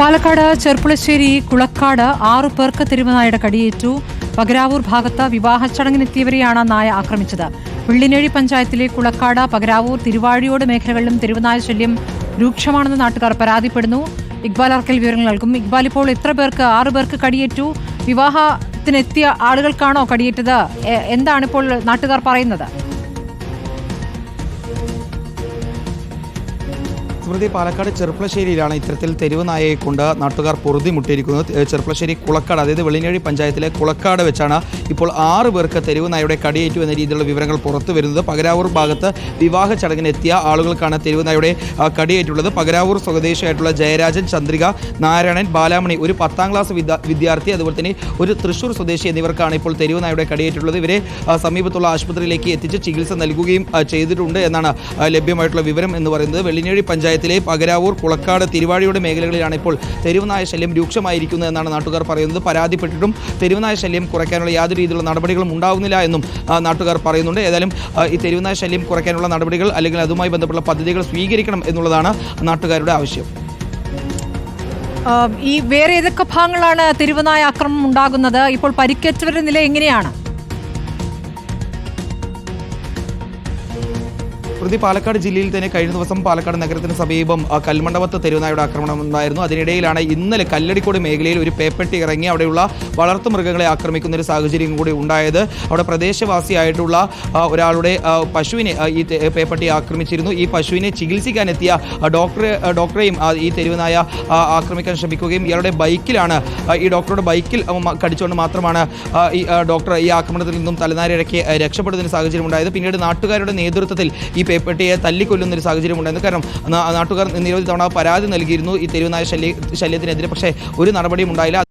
പാലക്കാട് ചെർപ്പുളശ്ശേരി കുളക്കാട് ആറു പേർക്ക് തെരുവുനായയുടെ കടിയേറ്റു. പകരാവൂർ ഭാഗത്ത് വിവാഹ ചടങ്ങിനെത്തിയവരെയാണ് നായ ആക്രമിച്ചത്. വെള്ളിനേഴി പഞ്ചായത്തിലെ കുളക്കാട് പകരാവൂർ തിരുവാഴിയോട് മേഖലകളിലും തെരുവുനായ ശല്യം രൂക്ഷമാണെന്ന് നാട്ടുകാർ പരാതിപ്പെടുന്നു. ഇക്ബാൽ അർക്കൽ വിവരങ്ങൾ നൽകും. ഇക്ബാൽ ഇപ്പോൾ എത്ര പേർക്ക് ആറു പേർക്ക് കടിയേറ്റു? വിവാഹത്തിനെത്തിയ ആളുകൾക്കാണോ കടിയേറ്റത്? എന്താണ് ഇപ്പോൾ നാട്ടുകാർ പറയുന്നത്? സ്മൃതി പാലക്കാട് ചെറുപ്പളശ്ശേരിയിലാണ് ഇത്തരത്തിൽ തെരുവ് നായയെ കൊണ്ട് നാട്ടുകാർ പൊറുതിമുട്ടിയിരിക്കുന്നത്. മുട്ടിയിരിക്കുന്നത് ചെറുപ്പളശ്ശേരി കുളക്കാട് അതായത് വെള്ളിനേഴി പഞ്ചായത്തിലെ കുളക്കാട് വെച്ചാണ് ഇപ്പോൾ ആറ് പേർക്ക് തെരുവ് നായയുടെ കടിയേറ്റു എന്ന രീതിയിലുള്ള വിവരങ്ങൾ പുറത്തു വരുന്നത്. പകരാവൂർ ഭാഗത്ത് വിവാഹ ചടങ്ങിനെത്തിയ ആളുകൾക്കാണ് തെരുവ് നായയുടെ കടിയേറ്റുള്ളത്. പകരാവൂർ സ്വദേശിയായിട്ടുള്ള ജയരാജൻ ചന്ദ്രിക നാരായണൻ ബാലാമണി ഒരു പത്താം ക്ലാസ് വിദ്യ- വിദ്യാർത്ഥി അതുപോലെ തന്നെ ഒരു തൃശൂർ സ്വദേശി എന്നിവർക്കാണ് ഇപ്പോൾ തെരുവ് നായയുടെ കടിയേറ്റുള്ളത്. ഇവരെ സമീപത്തുള്ള ആശുപത്രിയിലേക്ക് എത്തിച്ച് ചികിത്സ നൽകുകയും ചെയ്തിട്ടുണ്ട് എന്നാണ് ലഭ്യമായിട്ടുള്ള വിവരം എന്ന് പറയുന്നത്. വെള്ളിനേഴി പഞ്ചായത്തിലെ പകരാവൂർ കുളക്കാട് തിരുവാഴിയുടെ മേഖലകളിലാണ് ഇപ്പോൾ തെരുവുനായ ശല്യം രൂക്ഷമായിരിക്കുന്നത് എന്നാണ് നാട്ടുകാർ പറയുന്നത്. പരാതിപ്പെട്ടിട്ടും തെരുവുനായ ശല്യം കുറയ്ക്കാനുള്ള യാതൊരു രീതിയിലുള്ള നടപടികളും ഉണ്ടാവുന്നില്ല എന്നും നാട്ടുകാർ പറയുന്നുണ്ട്. ഏതായാലും ഈ തെരുവുനായ ശല്യം കുറയ്ക്കാനുള്ള നടപടികൾ അല്ലെങ്കിൽ അതുമായി ബന്ധപ്പെട്ട പദ്ധതികൾ സ്വീകരിക്കണം എന്നുള്ളതാണ് നാട്ടുകാരുടെ ആവശ്യം. ഈ വേറെ ഏതൊക്കെ ഭാഗങ്ങളാണ് തെരുവുനായ ആക്രമണം ഉണ്ടാകുന്നത്? ഇപ്പോൾ പരിക്കേറ്റവരുടെ നില എങ്ങനെയാണ്? പ്രതി പാലക്കാട് ജില്ലയിൽ തന്നെ കഴിഞ്ഞ ദിവസം പാലക്കാട് നഗരത്തിന് സമീപം കൽമണ്ഡപത്ത് തെരുവനായുടെ ആക്രമണം ഉണ്ടായിരുന്നു. അതിനിടയിലാണ് ഇന്നലെ കല്ലടിക്കോട് മേഖലയിൽ ഒരു പേപ്പെട്ടി ഇറങ്ങി അവിടെയുള്ള വളർത്തു മൃഗങ്ങളെ ആക്രമിക്കുന്ന ഒരു സാഹചര്യം കൂടി ഉണ്ടായത്. അവിടെ പ്രദേശവാസിയായിട്ടുള്ള ഒരാളുടെ പശുവിനെ ഈ പേപ്പട്ടി ആക്രമിച്ചിരുന്നു. ഈ പശുവിനെ ചികിത്സിക്കാനെത്തിയ ഡോക്ടറെ ഡോക്ടറെയും ഈ തെരുവനായ ആക്രമിക്കാൻ ശ്രമിക്കുകയും ഇയാളുടെ ബൈക്കിലാണ് ഈ ഡോക്ടറുടെ ബൈക്കിൽ കടിച്ചുകൊണ്ട് മാത്രമാണ് ഈ ഡോക്ടർ ഈ ആക്രമണത്തിൽ നിന്നും തലനാരിഴക്കി രക്ഷപ്പെടുന്ന സാഹചര്യം ഉണ്ടായത് പിന്നീട് നാട്ടുകാരുടെ നേതൃത്വത്തിൽ ഈ പേപ്പട്ടിയെ തല്ലിക്കൊല്ലുന്ന ഒരു സാഹചര്യം ഉണ്ടായിരുന്നു കാരണം നാട്ടുകാർ നിരവധി തവണ പരാതി നൽകിയിരുന്നു ഈ തെരുവുനായ ശല്യ ശല്യത്തിനെതിരെ. പക്ഷേ ഒരു നടപടിയും ഉണ്ടായില്ല.